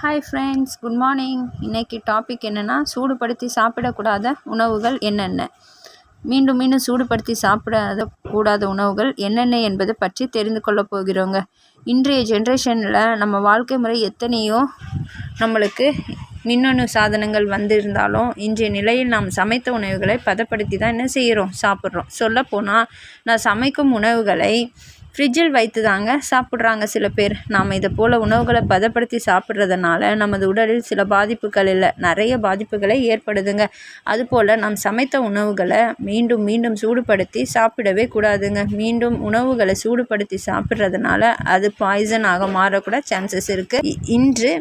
Hi friends good morning இன்றைக்கி topic என்னென்னா சூடுபடுத்தி சாப்பிடக்கூடாத உணவுகள் என்னென்ன? மீண்டும் மீண்டும் சூடுபடுத்தி சாப்பிடாத கூடாத உணவுகள் என்னென்ன என்பது பற்றி தெரிந்து கொள்ள போகிறோங்க. இன்றைய ஜென்ரேஷனில் நம்ம வாழ்க்கை முறை எத்தனையோ நம்மளுக்கு மின்னணு சாதனங்கள் வந்திருந்தாலும் இன்றைய நிலையில் நாம் சமைத்த உணவுகளை பதப்படுத்தி தான் என்ன செய்கிறோம்? சாப்பிட்றோம். சொல்லப்போனால் நான் சமைக்கும் உணவுகளை ஃப்ரிட்ஜில் வைத்து தாங்க சாப்பிட்றாங்க சில பேர். நாம் இதை போல் உணவுகளை பதப்படுத்தி சாப்பிட்றதுனால நமது உடலில் சில பாதிப்புகள் இல்லை. நிறைய பாதிப்புகளை ஏற்படுதுங்க. அதுபோல் நாம் சமைத்த உணவுகளை மீண்டும் மீண்டும் சூடுபடுத்தி சாப்பிடவே கூடாதுங்க. மீண்டும் உணவுகளை சூடுபடுத்தி சாப்பிட்றதுனால அது பாய்சனாக மாறக்கூட சான்சஸ் இருக்குது இன்று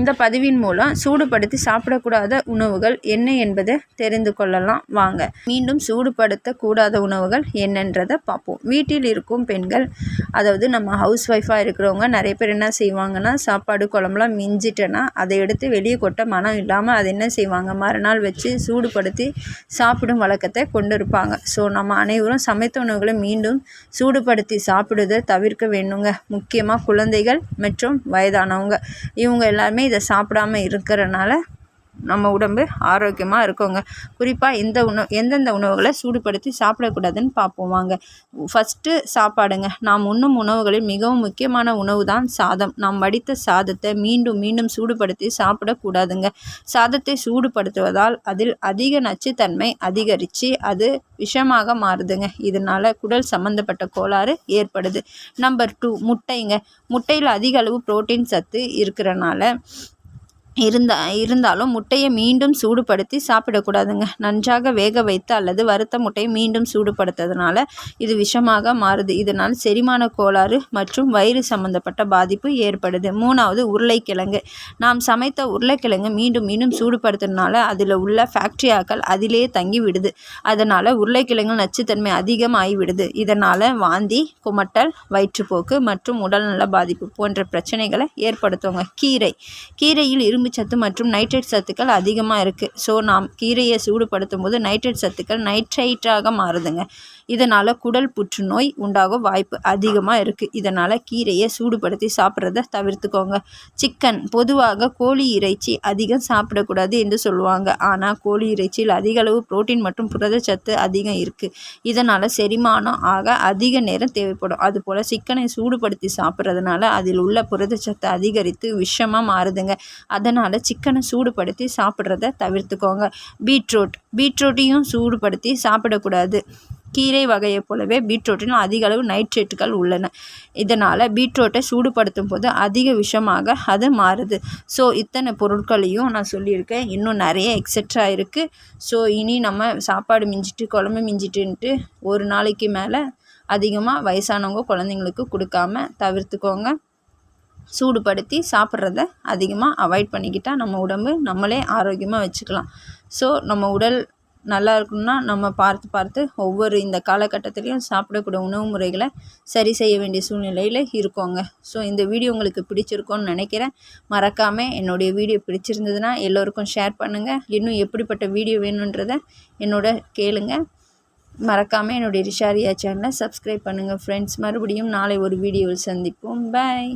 இந்த பதிவின் மூலம் சூடுபடுத்தி சாப்பிடக்கூடாத உணவுகள் என்ன என்பதை தெரிந்து கொள்ளலாம். வாங்க மீண்டும் சூடுபடுத்தக்கூடாத உணவுகள் என்னன்றதை பார்ப்போம். வீட்டில் இருக்கும் பெண்கள் அதாவது நம்ம ஹவுஸ் ஒய்ஃபாக இருக்கிறவங்க நிறைய பேர் என்ன செய்வாங்கன்னா சாப்பாடு குழம்புலாம் மிஞ்சிட்டேன்னா அதை எடுத்து வெளியே கொட்ட மனம் இல்லாமல் அதை என்ன செய்வாங்க? மறுநாள் வச்சு சூடுபடுத்தி சாப்பிடும் வழக்கத்தை கொண்டு இருப்பாங்க ஸோ நம்ம அனைவரும் சமைத்த உணவுகளை மீண்டும் சூடுபடுத்தி சாப்பிடுவதை தவிர்க்க வேணுங்க முக்கியமாக குழந்தைகள் மற்றும் வயதானவங்க. இவங்க எல்லாருமே இதை சாப்பிடாம இருக்கிறனால நம்ம உடம்பு ஆரோக்கியமாக இருக்குங்க. குறிப்பாக இந்த உணவு எந்தெந்த உணவுகளை சூடுபடுத்தி சாப்பிடக்கூடாதுன்னு பார்ப்போம் வாங்க. ஃபஸ்ட்டு சாப்பாடுங்க. நாம் உண்ணும் உணவுகளில் மிகவும் முக்கியமான உணவு தான் சாதம். நாம் வடித்த சாதத்தை மீண்டும் மீண்டும் சூடுபடுத்தி சாப்பிடக்கூடாதுங்க. சாதத்தை சூடுபடுத்துவதால் அதில் அதிக நச்சுத்தன்மை அதிகரித்து அது விஷமாக மாறுதுங்க. இதனால் குடல் சம்மந்தப்பட்ட கோளாறு ஏற்படுது. நம்பர் டூ முட்டைங்க. முட்டையில் அதிக அளவு புரோட்டீன் சத்து இருக்கிறனால இருந்தா இருந்தாலும் முட்டையை மீண்டும் சூடுபடுத்தி சாப்பிடக்கூடாதுங்க. நன்றாக வேக வைத்து அல்லது வறுத்த முட்டையை மீண்டும் சூடுபடுத்துறதுனால இது விஷமாக மாறுது. இதனால் செரிமான கோளாறு மற்றும் வயிறு சம்பந்தப்பட்ட பாதிப்பு ஏற்படுது. மூணாவது உருளைக்கிழங்கு. நாம் சமைத்த உருளைக்கிழங்கு மீண்டும் மீண்டும் சூடுபடுத்துறதுனால அதில் உள்ள ஃபேக்ட்ரியாக்கள் அதிலே தங்கி விடுது அதனால் உருளைக்கிழங்கு நச்சுத்தன்மை அதிகமாகி விடுது இதனால் வாந்தி குமட்டல் வயிற்றுப்போக்கு மற்றும் உடல்நல பாதிப்பு போன்ற பிரச்சனைகளை ஏற்படுத்துவாங்க கீரை. கீரையில் இரும்பு இரும்பு சத்து மற்றும் நைட்ரேட் சத்துக்கள் அதிகமாக இருக்குது ஸோ நாம் கீரையை சூடுபடுத்தும் போது நைட்ரேட் சத்துக்கள் நைட்ரைட்டாக மாறுதுங்க. இதனால் குடல் புற்றுநோய் உண்டாக வாய்ப்பு அதிகமாக இருக்குது இதனால் கீரையை சூடுபடுத்தி சாப்பிட்றத தவிர்த்துக்கோங்க. சிக்கன் பொதுவாக கோழி இறைச்சி அதிகம் சாப்பிடக்கூடாது என்று சொல்லுவாங்க. ஆனால் கோழி இறைச்சியில் அதிக அளவு புரோட்டீன் மற்றும் புரதச்சத்து அதிகம் இருக்குது இதனால் செரிமானம் ஆக அதிக நேரம் தேவைப்படும். அதுபோல் சிக்கனை சூடுபடுத்தி சாப்பிட்றதுனால அதில் உள்ள புரதச்சத்து அதிகரித்து விஷமாக மாறுதுங்க. அதன் அதனால் சிக்கனை சூடுபடுத்தி சாப்பிட்றத தவிர்த்துக்கோங்க. பீட்ரூட் பீட்ரூட்டையும் சூடுபடுத்தி சாப்பிடக்கூடாது. கீரை வகையை போலவே பீட்ரூட்டிலும் அதிக அளவு நைட்ரேட்டுகள் உள்ளன. இதனால் பீட்ரூட்டை சூடுபடுத்தும் போது அதிக விஷமாக அது மாறுது. ஸோ இத்தனை பொருட்களையும் நான் சொல்லியிருக்கேன். இன்னும் நிறைய எக்ஸட்ரா இருக்குது ஸோ இனி நம்ம சாப்பாடு மிஞ்சிட்டு குழம்பு மிஞ்சிட்டுன்ட்டு ஒரு நாளைக்கு மேலே அதிகமாக வயசானவங்க குழந்தைங்களுக்கு கொடுக்காம தவிர்த்துக்கோங்க. சூடுபடுத்தி சாப்பிட்றத அதிகமாக அவாய்ட் பண்ணிக்கிட்டால் நம்ம உடம்பு நம்மளே ஆரோக்கியமாக வச்சுக்கலாம். ஸோ நம்ம உடல் நல்லா இருக்கணும்னா நம்ம பார்த்து பார்த்து ஒவ்வொரு இந்த காலகட்டத்துலேயும் சாப்பிடக்கூடிய உணவு முறைகளை சரி செய்ய வேண்டிய சூழ்நிலையில் இருக்கோங்க. ஸோ இந்த வீடியோ உங்களுக்கு பிடிச்சிருக்கோன்னு நினைக்கிறேன். மறக்காமல் என்னுடைய வீடியோ பிடிச்சிருந்ததுன்னா எல்லோருக்கும் ஷேர் பண்ணுங்கள் இன்னும் எப்படிப்பட்ட வீடியோ வேணுன்றதை என்னோட கேளுங்க. மறக்காமல் என்னுடைய ரிஷாரியா சேனலை சப்ஸ்கிரைப் பண்ணுங்கள் ஃப்ரெண்ட்ஸ் மறுபடியும் நாளை ஒரு வீடியோவில் சந்திப்போம். பாய்